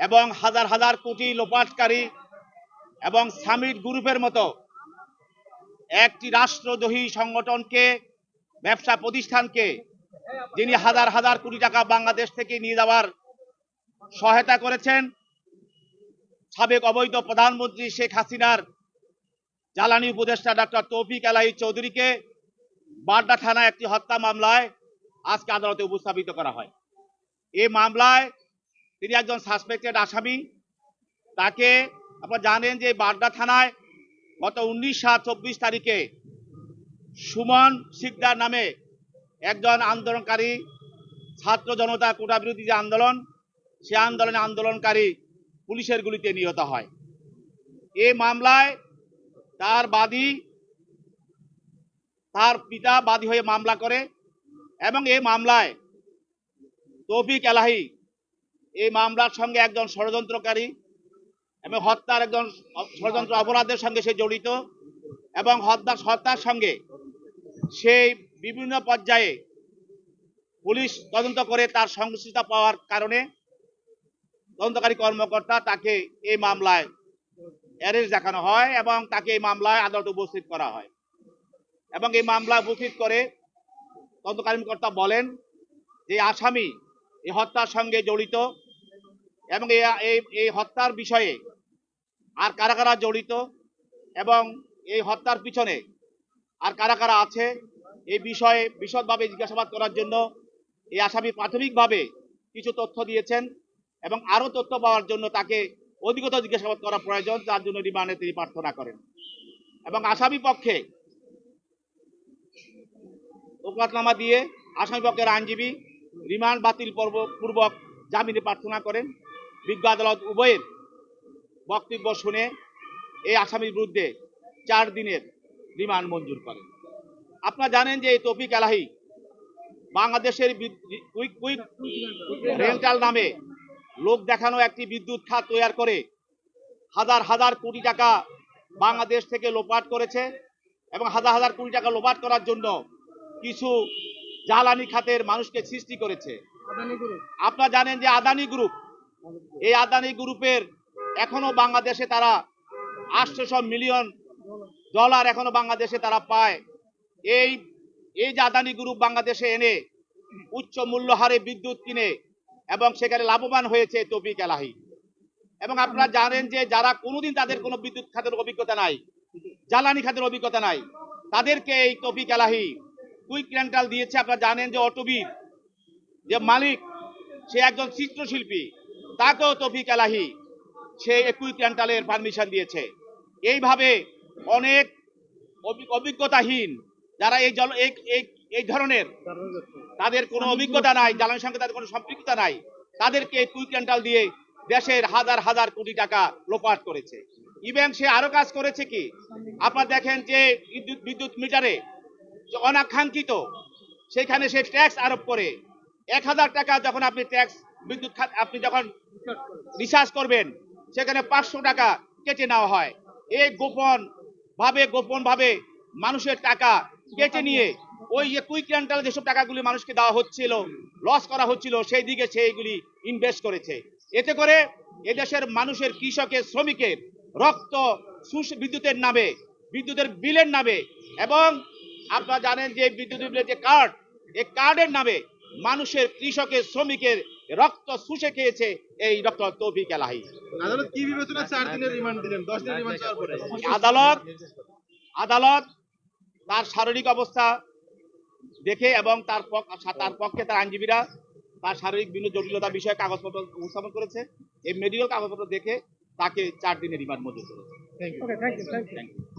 এবং হাজার হাজার কোটি লোপাটকারী এবং সামিট গ্রুপের মতো একটি রাষ্ট্রদ্রোহী সংগঠনকে, ব্যবসা প্রতিষ্ঠানকে, যিনি হাজার হাজার কোটি টাকা বাংলাদেশ থেকে নিয়ে যাওয়ার সহায়তা করেছেন, সাবেক অবৈধ প্রধানমন্ত্রী শেখ হাসিনার জ্বালানি উপদেষ্টা ডক্টর তৌফিক আলাহি চৌধুরীকে বাড্ডা থানায় একটি হত্যা মামলায় আজকে আদালতে উপস্থাপিত করা হয়। এই মামলায় তিনি একজন সাসপেক্টেড আসামি। তাকে আপনারা জানেন যে বাড্ডা থানায় গত উনিশ সাত চব্বিশ তারিখে সুমন শিকদার নামে একজন আন্দোলনকারী, ছাত্র জনতা কোটা বিরোধী যে আন্দোলন, সে আন্দোলনে আন্দোলনকারী পুলিশের গুলিতে নিহত হয়। এই মামলায় তার বাদী, তার পিতা বাদী হয়ে মামলা করে এবং এই মামলায় তৌফিক এলাহি এই মামলার সঙ্গে একজন ষড়যন্ত্রকারী এবং হত্যার একজন ষড়যন্ত্র অপরাধের সঙ্গে সে জড়িত এবং হত্যা হত্যার সঙ্গে সেই বিভিন্ন পর্যায়ে পুলিশ তদন্ত করে তার সংশ্লিষ্টতা পাওয়ার কারণে তদন্তকারী কর্মকর্তা তাকে এই মামলায় অ্যারেস্ট দেখানো হয় এবং তাকে এই মামলায় আদালতে উপস্থিত করা হয়। এবং এই মামলা উপস্থিত করে তদন্তকারী কর্তা বলেন যে আসামি এই হত্যার সঙ্গে জড়িত এবং এই হত্যার বিষয়ে আর কারা কারা জড়িত এবং এই হত্যার পিছনে আর কারা কারা আছে, এই বিষয়ে বিশদভাবে জিজ্ঞাসাবাদ করার জন্য এই আসামি প্রাথমিকভাবে কিছু তথ্য দিয়েছেন এবং আরও তথ্য পাওয়ার জন্য তাকে অধিকত জিজ্ঞাসাবাদ করা প্রয়োজন তার জন্য রিমান্ডে তিনি প্রার্থনা করেন। এবং আসামি পক্ষে ওকাতনামা দিয়ে আসামি পক্ষের আইনজীবী রিমান্ড বাতিল পর্ব- পূর্বক জামিনে প্রার্থনা করেন। বিজ্ঞ আদালত উভয়ের বক্তব্য শুনে এই আসামির বিরুদ্ধে চার দিনের রিমান্ড মঞ্জুর করেন। আপনারা জানেন যে এই তফিক এলাহি বাংলাদেশের কুইক কুইক রেন্টাল নামে লোক দেখানো একটি বিদ্যুৎ খাত তৈরি করে হাজার হাজার কোটি টাকা বাংলাদেশ থেকে লোপাট করেছে এবং হাজার হাজার কোটি টাকা লোপাট করার জন্য কিছু জ্বালানি খাতের মানুষকে সৃষ্টি করেছে। আপনারা জানেন যে আদানি গ্রুপ এই আদানি গ্রুপের এখনও বাংলাদেশে তারা আটশোশো মিলিয়ন ডলার এখনও বাংলাদেশে তারা পায়। এই এই যে আদানি গ্রুপ বাংলাদেশে এনে উচ্চ মূল্য হারে বিদ্যুৎ কিনে এবং সেখানে লাভবান হয়েছে তফিক এলাহি। এবং আপনারা জানেন যে যারা কোনোদিন তাদের কোনো বিদ্যুৎ খাতের অভিজ্ঞতা নাই জ্বালানি খাতের অভিজ্ঞতা নাই তাদেরকে এই তফিক এলাহি কুইক রেন্টাল দিয়েছে, আপনারা জানেন যে অটোবির যে মালিক, সে একজন চিত্রশিল্পী, তাকেও তফিক এলাহি, সে কুইক রেন্টালের পারমিশন দিয়েছে। এইভাবে অনেক অভিজ্ঞতাহীন যারা এই জল, এই, এই- এই ধরনের, তাদের কোনো অভিজ্ঞতা নাই জ্বালানির সঙ্গে তাদের কোনো সম্পৃক্ততা নাই, তাদেরকে কুইক রেন্টাল দিয়ে দেশের হাজার হাজার কোটি টাকা লোপাট করেছে। ইভেন সে আরও কাজ করেছে কি, আপনারা দেখেন যে বিদ্যুৎ বিদ্যুৎ মিটারে অনাকাঙ্ক্ষিত সেখানে সে ট্যাক্স আরোপ করে। এক হাজার টাকা যখন আপনি ট্যাক্স বিদ্যুৎ আপনি যখন রিচার্জ করবেন, সেখানে পাঁচশো টাকা কেটে নেওয়া হয়। এই গোপন ভাবে গোপন ভাবে মানুষের টাকা কেটে নিয়ে ওই যে কুইক রেন্টাল যেসব টাকাগুলি মানুষকে দেওয়া হচ্ছিল লস করা হচ্ছিল, সেই দিকে সেইগুলি ইনভেস্ট করেছে। এতে করে এদেশের মানুষের, কৃষকের, শ্রমিকের রক্ত সুস- বিদ্যুতের নামে, বিদ্যুতের বিলের নামে এবং আপনারা জানেন যে বিদ্যুৎ বিলের যে কার্ড এই কার্ডের নামে মানুষের কৃষকের শ্রমিকের রক্ত শুষে খেয়েছে এই ডক্টর তৌফিক এলাহি। আদালত কি বিবেচনা চার দিনের রিমান্ড দিলেন? দশ দিনের রিমান্ড চাওয়ার পরে। আদালত? আদালত তার শারীরিক অবস্থা দেখে এবং তার তার পক্ষে তার আইনজীবীরা তার শারীরিক বিভিন্ন জটিলতা বিষয়ে কাগজপত্র উপস্থাপন করেছে। এই মেডিকেল কাগজপত্র দেখে তাকে চার দিনের রিমান্ড মঞ্জুর করেছে। Thank you Okay, thank